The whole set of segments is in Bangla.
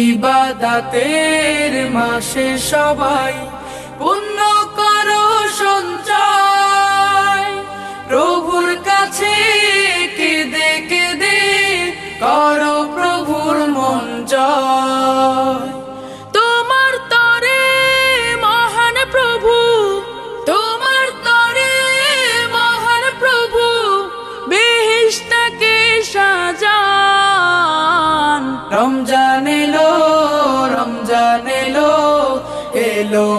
ইবাদাতের মাসে সবাই পুণ্য করো সঞ্চয়। প্রভুর কাছে কেঁদে কেঁদে করো প্রভুর মন তোমার তোমার রমজান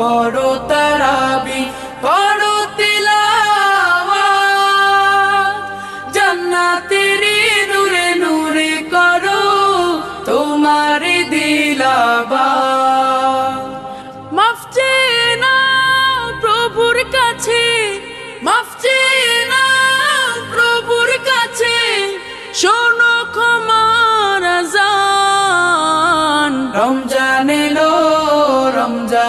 পড়ো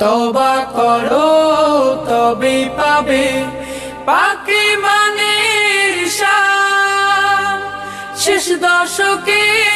তবা করো তবে পাবে পাকি মানে শেষ দশকের